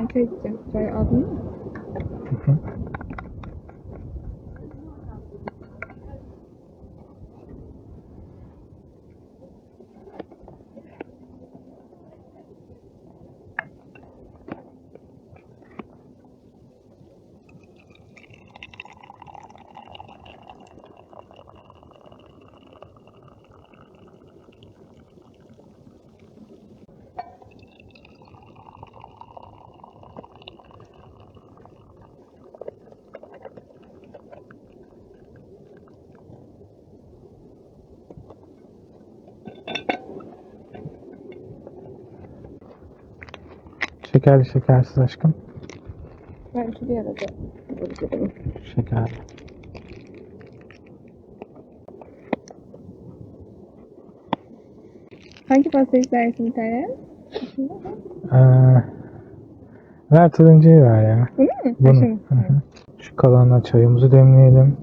Ben çay içeceğim. Çay aldın mı? Şekerli şekersiz aşkım. Şu bir arada bulabilirim. Şekerli. Hangi pasta istersin bir tane? Ee, ver turuncayı ver ya. Bunu mu? Bunu. Taşı mı? Hı hı. Şu kalanla çayımızı demleyelim.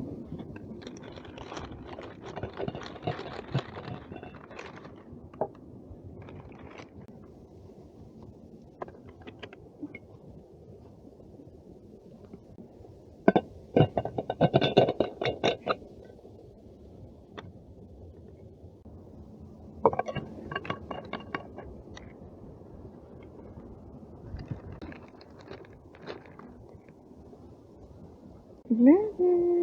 Güzel.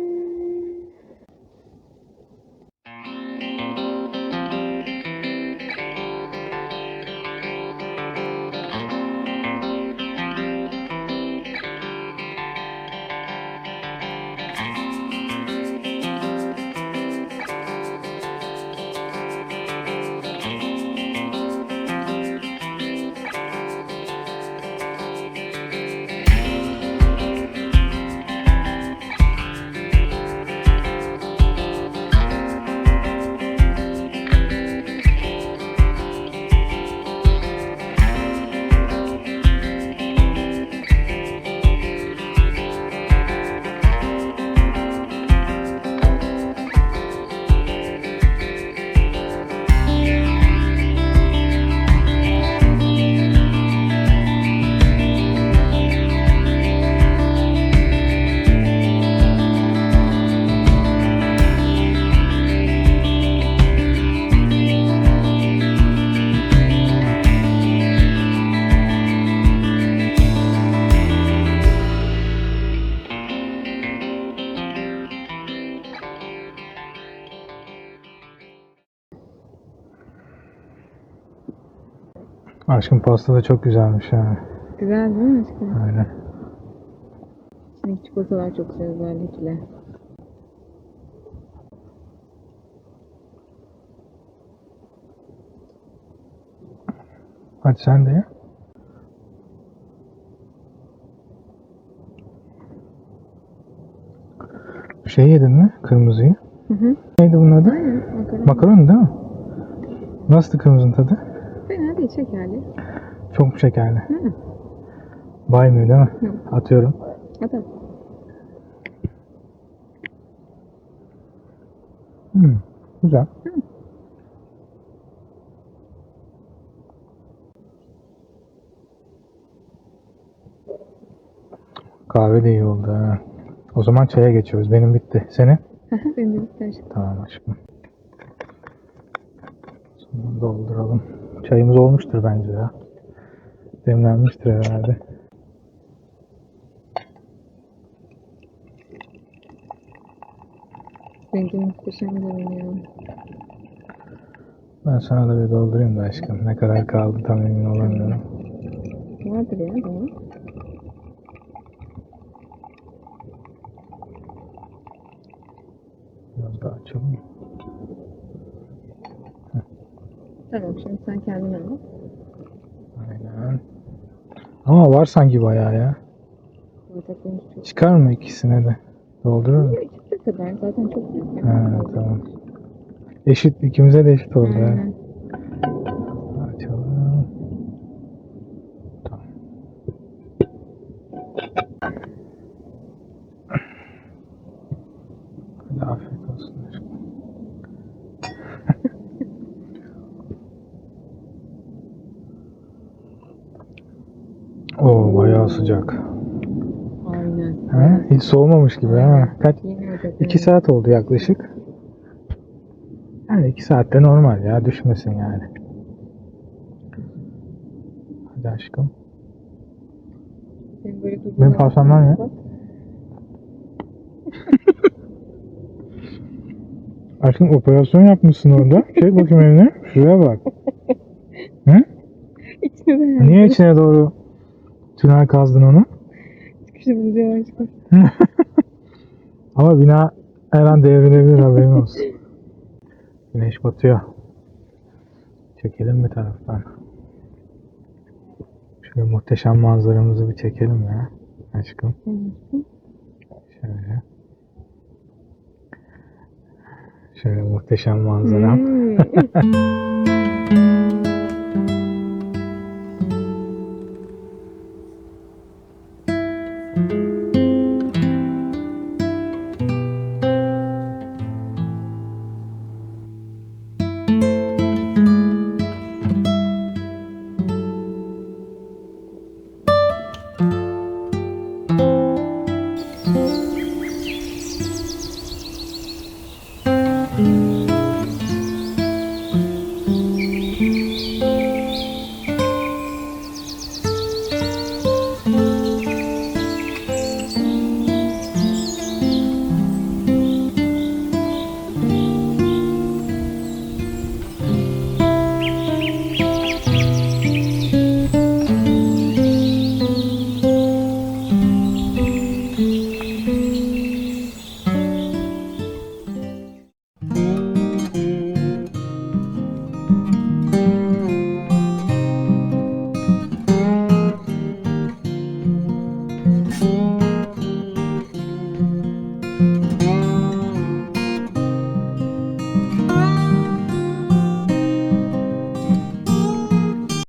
Aşkım pasta da çok güzelmiş ha. Güzel değil mi aşkım? Öyle. İçindeki çikolatalar çok güzel özellikle. Hadi sen de ye. Şey yedin mi? Kırmızıyı. Hı hı. Neydi bunun adı? Aynen. Makaron. Makaron değil mi? Nasıl kırmızının tadı? Değil şekerli. Çok mu şekerli? Hı. Baymıyor değil mi? Yok. Atıyorum. Hatta Hmm, güzel. Kahve de iyi oldu ha. O zaman çaya geçiyoruz. Benim bitti. Senin? benim bitti aşkım. Tamam aşkım. Sonra dolduralım. Çayımız olmuştur bence ya. Demlenmiştir herhalde. Rengi muhteşem görünüyor. Ben sana da bir doldurayım da aşkım. Ne kadar kaldı tam emin olamıyorum. Vardır ya daha. Biraz daha açalım. Tamam şimdi sen kendin al. Aynen. Ama var sanki bayağı ya. Bardaklarımız çok Çıkar mı ikisine de? Doldurur mu? İkisi kadar zaten çok büyük. Ha, tamam. Eşit, ikimize de eşit oldu ha. Aynen. Açalım. Tamam. Hadi afiyet olsun aşkım. Oo bayağı sıcak. Aynen. Ha? Hiç soğumamış gibi ha. Kaç? 2 saat oldu yaklaşık. Yani 2 saatte normal ya düşmesin yani. Hadi aşkım. Benim tavşanlar ne? Aşkım operasyon yapmışsın orada. Çek bakayım eline. Şuraya bak. Hı? İçine Niye içine doğru tünel kazdın onu? Çıkışı buluyor aşkım. Ama bina her an devrilebilir haberin olsun. Güneş batıyor. Çekelim bir taraftan. Şöyle muhteşem manzaramızı bir çekelim ya. Aşkım. Şöyle. Şöyle muhteşem manzara.